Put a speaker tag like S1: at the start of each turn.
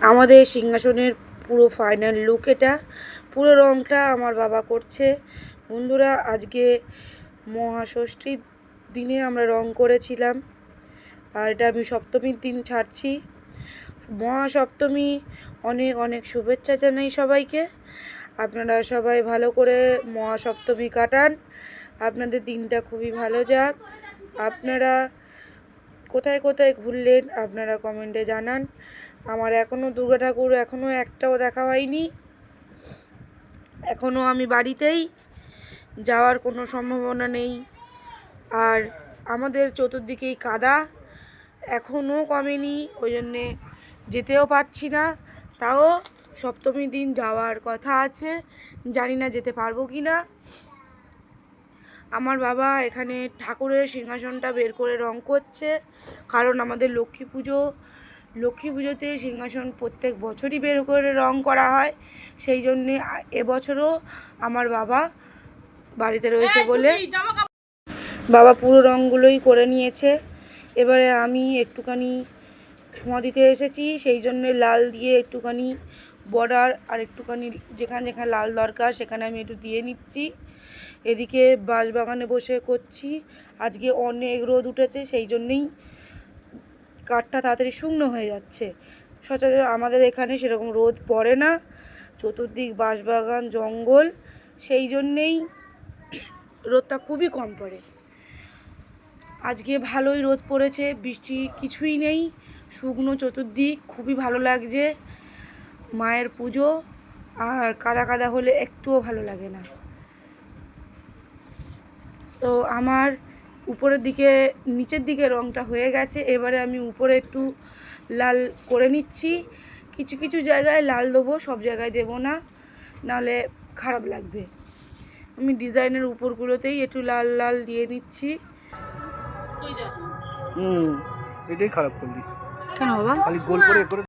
S1: আমাদের সিংহাসনের পুরো ফাইনাল লুক এটা। পুরো রংটা আমার বাবা করছে। বন্ধুরা, আজকে মহাষষ্ঠীর দিনে আমরা রং করেছিলাম। আর এটা আমি সপ্তমীর দিন ছাড়ছি। মহাসপ্তমী অনেক অনেক শুভেচ্ছা জানাই সবাইকে। আপনারা সবাই ভালো করে মহাসপ্তমী কাটান। আপনাদের দিনটা খুবই ভালো যাক। আপনারা কোথায় কোথায় ঘুরলেন আপনারা কমেন্টে জানান। আমার এখনও দুর্গা ঠাকুর এখনও একটাও দেখা হয়নি। এখনও আমি বাড়িতেই, যাওয়ার কোনো সম্ভাবনা নেই। আর আমাদের চতুর্দিকেই কাদা এখনও কমেনি, ওই জন্যে যেতেও পারছি না। তাও সপ্তমী দিন যাওয়ার কথা আছে, জানি না যেতে পারব কি না আমার বাবা এখানে ঠাকুরের সিংহাসনটা বের করে রং করছে কারণ আমাদের লক্ষ্মী পুজো লক্ষ্মী পুজোতে সিংহাসন প্রত্যেক বছরই বের করে রং করা হয়। সেই জন্যে এবছরও আমার বাবা বাড়িতে রয়েছে বলে বাবা পুরো রঙগুলোই করে নিয়েছে। এবারে আমি একটুখানি ছোঁয়া দিতে এসেছি সেই জন্যে লাল দিয়ে একটুখানি বর্ডার আর একটুখানি যেখানে যেখানে লাল দরকার সেখানে আমি একটু দিয়ে নিচ্ছি। এদিকে বাঁশবাগানে বসে করছি। আজকে অনেক রোদ উঠেছে, সেই জন্যেই কাঠটা তাড়াতাড়ি শুকনো হয়ে যাচ্ছে। সচরাচর আমাদের এখানে সেরকম রোদ পড়ে না। চতুর্দিক বাঁশবাগান, জঙ্গল, সেই জন্যেই রোদটা খুবই কম পড়ে। আজকে ভালোই রোদ পড়েছে, বৃষ্টি কিছুই নেই। শুকনো চতুর্দিক, খুবই ভালো লাগছে। মায়ের পুজো আর কাদা কাদা হলে একটুও ভালো লাগে না। তো আমার উপরের দিকে নিচের দিকে রংটা হয়ে গেছে। এবারে আমি উপরে একটু লাল করে নিচ্ছি। কিছু কিছু জায়গায় লাল দেবো সব জায়গায় দেবো না। নাহলে খারাপ লাগবে। আমি ডিজাইনের উপরগুলোতেই একটু লাল লাল দিয়ে নিচ্ছি।
S2: হুম এটাই খারাপ করলি।
S1: কেন বাবা?
S2: খালি গোল করে